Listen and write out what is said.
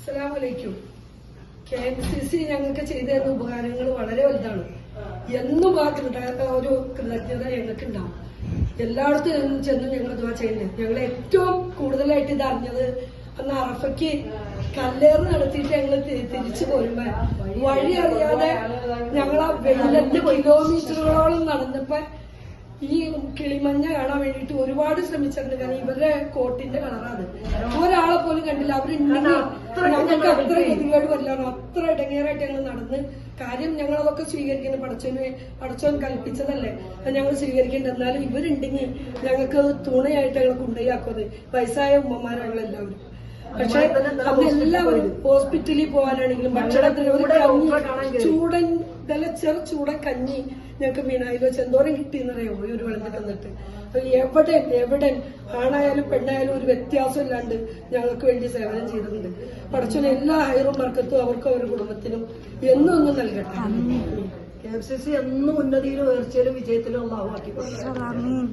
അസ്സലാമലൈക്കും. K N C C ഞങ്ങൾക്ക് ചെയ്തു തരുന്ന ഉപകാരങ്ങൾ വളരെ വലുതാണ്. എന്നും ആ ഒരു കൃതജ്ഞത ഞങ്ങൾക്ക് ഉണ്ടാവും. എല്ലായിടത്തും ചെന്ന് ഞങ്ങൾ ഇതുവാ ചെയ്യുന്നത് ഞങ്ങൾ ഏറ്റവും കൂടുതലായിട്ട് ഇത് അറിഞ്ഞത് അന്ന് അറഫയ്ക്ക് കല്ലേറ് നടത്തിയിട്ട് ഞങ്ങൾ തിരിച്ചു പോരുമ്പോ വഴി അറിയാതെ ഞങ്ങൾ ആ വെയിലത്ത് കിലോമീറ്ററുകളോളം നടന്നപ്പോ ഈ കിളിമഞ്ഞ കാണാൻ വേണ്ടിയിട്ട് ഒരുപാട് ശ്രമിച്ചിട്ടുണ്ട്. കാരണം ഇവരുടെ കോട്ടിന്റെ കളറാണ് ഒരാളെ പോലും കണ്ടില്ല. അവരുണ്ടെങ്കിൽ ഞങ്ങൾക്ക് അത്ര ഇങ്ങോട്ട് വല്ലാണ് അത്ര ഇടങ്ങേറായിട്ട് ഞങ്ങൾ നടന്ന് കാര്യം ഞങ്ങൾ അതൊക്കെ സ്വീകരിക്കുന്നത് പടച്ചോന് പടച്ചോൻ കൽപ്പിച്ചതല്ലേ? അത് ഞങ്ങൾ സ്വീകരിക്കേണ്ടത്. എന്നാലും ഇവരുണ്ടെങ്കിൽ ഞങ്ങൾക്ക് തുണയായിട്ട് ഞങ്ങൾ കൊണ്ടുപോയാക്കുന്നത് വയസ്സായ ഉമ്മമാരാണ് എല്ലാവരും പക്ഷെ അതെല്ലാവരും ഹോസ്പിറ്റലിൽ പോകാനാണെങ്കിലും ഭക്ഷണത്തിന് ഒരു കഞ്ഞി ചൂടൻ നല്ല ചെറു ചൂടൻ കഞ്ഞി ഞങ്ങൾക്ക് മീനായാലും വെച്ച് എന്തോരം കിട്ടിയെന്നറിയോ? ഈ ഒരു വെള്ളത്തിൽ തന്നിട്ട്. അപ്പൊ എവിടെ എവിടെ ആണായാലും പെണ്ണായാലും ഒരു വ്യത്യാസം ഇല്ലാണ്ട് ഞങ്ങൾക്ക് വേണ്ടി സേവനം ചെയ്തിട്ടുണ്ട്. പഠിച്ചോന് എല്ലാ ഹൈറും വർക്കത്തും അവർക്കും അവരുടെ കുടുംബത്തിനും എന്നും ഒന്നും നൽകട്ടെ. കെ എഫ് സി സി എന്നും ഉന്നതിയിലും ഉയർച്ചയിലും വിജയത്തിലും കൊടുക്കണം ആമീൻ